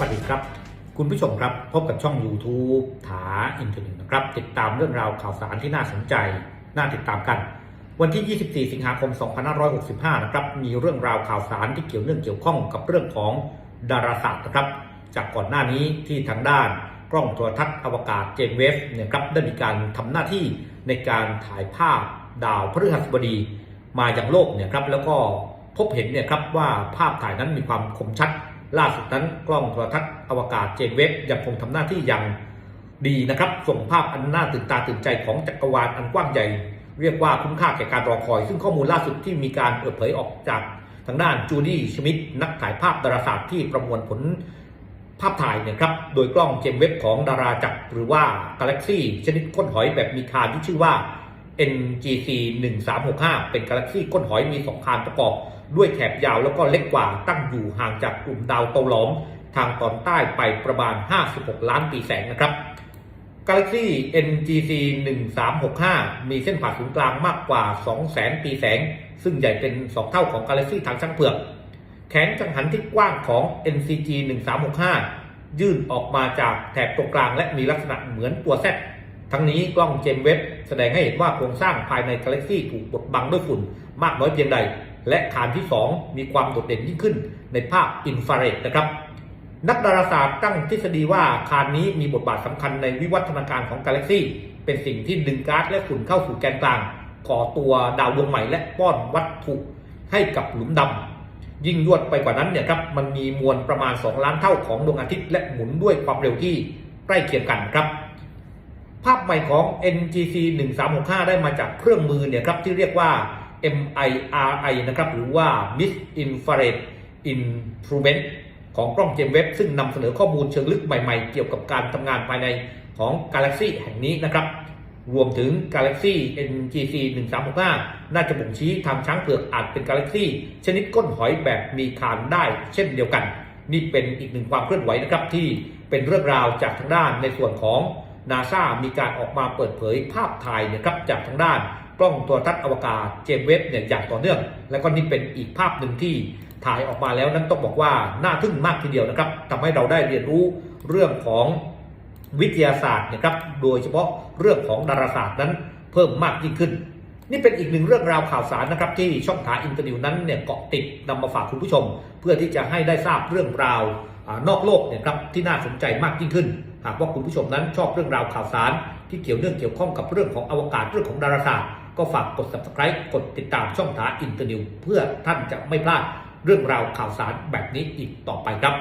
วัสดีครับ คุณผู้ชมครับพบกับช่อง YouTube ถาอินเทอร์เน็ตนะครับ ติดตามเรื่องราวข่าวสารที่น่าสนใจ น่าติดตามกัน วันที่ 24 สิงหาคม 2565 นะครับ มีเรื่องราวข่าวสารที่เกี่ยวเนื่องเกี่ยวข้องกับเรื่องของดาราศาสตร์นะครับ จากก่อนหน้านี้ที่ทางด้านกล้องโทรทัศน์อวกาศเจมเวฟเนี่ยครับได้มีการทำหน้าที่ในการถ่ายภาพดาวพฤหัสบดีมาอย่างโลกเนี่ยครับแล้วก็พบเห็นเนี่ยครับว่าภาพถ่ายนั้นมีความคมชัด ล่าสุดนั้นกล้องโทรทัศน์อวกาศเจมเวฟยังคงทำหน้าที่อย่างดีนะครับ ส่งภาพอันน่าตื่นตาตื่นใจของจักรวาลอันกว้างใหญ่ เรียกว่าคุ้มค่าแก่การรอคอย ซึ่งข้อมูลล่าสุดที่มีการเปิดเผยออกจากทางด้านจูดี้ชมิดนักถ่ายภาพดาราศาสตร์ที่ประมวลผลภาพถ่ายเนี่ยครับ โดยกล้องเจมเว็บของดาราจักรหรือว่ากาแล็กซี่ชนิดก้นหอยแบบมีคานที่ชื่อว่า NGC 1365 เป็นกาแล็กซี่ก้นหอยมีสองคานประกอบ ด้วยแถบยาวแล้วก็เล็กกว่าตั้งอยู่ห่างจากกลุ่มดาวเตาหลอม ทางตอนใต้ไปประมาณ 56 ล้านปีแสงนะครับ Galaxy NGC 1365 มีเส้นผ่าศูนย์กลางมากกว่า 200,000 ปีแสง ซึ่งใหญ่เป็น 2 เท่าของ Galaxy ทางช่างเผือก แขนจังหันที่กว้างของ NCG 1365 ยื่นออกมาจากแถบตรงกลางและมีลักษณะเหมือนตัวแซ ทั้งนี้กล้องเจมเว็บแสดงให้เห็นว่าโครงสร้างภายในกาแล็กซี่ถูกบดบังด้วยฝุ่นมากน้อยเพียงใด และฐานที่ 2 มีความโดดเด่นยิ่งขึ้นในภาพอินฟราเรดนะครับ นักดาราศาสตร์ตั้งทฤษฎีว่าคานนี้มีบทบาทสำคัญในวิวัฒนาการของกาแล็กซี่ เป็นสิ่งที่ดึงก๊าซและฝุ่นเข้าสู่แกนกลางก่อตัวดาวดวงใหม่และป้อนวัตถุให้กับหลุมดำยิ่งยวดไปกว่านั้นเนี่ยครับมันมีมวลประมาณ 2 ล้านเท่าของดวงอาทิตย์และหมุนด้วยความเร็วที่ใกล้เคียงกันครับ ภาพใหม่ของ NGC 1365 ได้มาจากเครื่องมือเนี่ยครับที่เรียกว่า MIRI นะครับหรือว่า Mid Infrared Instrument ของกล้องเจมเว็บซึ่งนำเสนอข้อมูลเชิงลึกใหม่ๆ เกี่ยวกับการทำงานภายในของกาแล็กซีแห่งนี้นะครับ รวมถึง Galaxy NGC 1365 น่าจะบ่งชี้ทางช้างเผือกอาจเป็นกาแล็กซี่ชนิดก้นหอยแบบมีคานได้เช่นเดียวกัน นี่เป็นอีกหนึ่งความเคลื่อนไหวนะครับที่เป็นเรื่องราวจากทางด้านในส่วนของ นาซามีการออกมาเปิดเผยภาพถ่ายนะครับจากทางด้านกล้องตัวทัศน์อวกาศเจมเว็บเนี่ยอย่างต่อเนื่อง และก็นี่เป็นอีกภาพหนึ่งที่ถ่ายออกมาแล้วนั้นต้องบอกว่าน่าทึ่งมากทีเดียวนะครับทำให้เราได้เรียนรู้เรื่องของวิทยาศาสตร์นะครับ โดยเฉพาะเรื่องของดาราศาสตร์นั้นเพิ่มมากยิ่งขึ้น นี่เป็นอีกหนึ่งเรื่องราวข่าวสารนะครับที่ช่องทางอินเตอร์นิวนั้นเนี่ยเกาะติดนำมาฝากคุณผู้ชม เพื่อที่จะให้ได้ทราบเรื่องราวอนอกโลกเนี่ยครับที่น่าสนใจมากยิ่งขึ้น หากว่าคุณผู้ชมนั้นชอบเรื่องราวข่าวสาร ที่เกี่ยวเนื่องเกี่ยวข้องกับเรื่องของอวกาศเรื่องของดาราศาสตร์ก็ฝากกด subscribe กดติดตามช่องทางอินเตอร์นิวเพื่อท่านจะไม่พลาดเรื่องราวข่าวสารแบบนี้อีกต่อไปครับ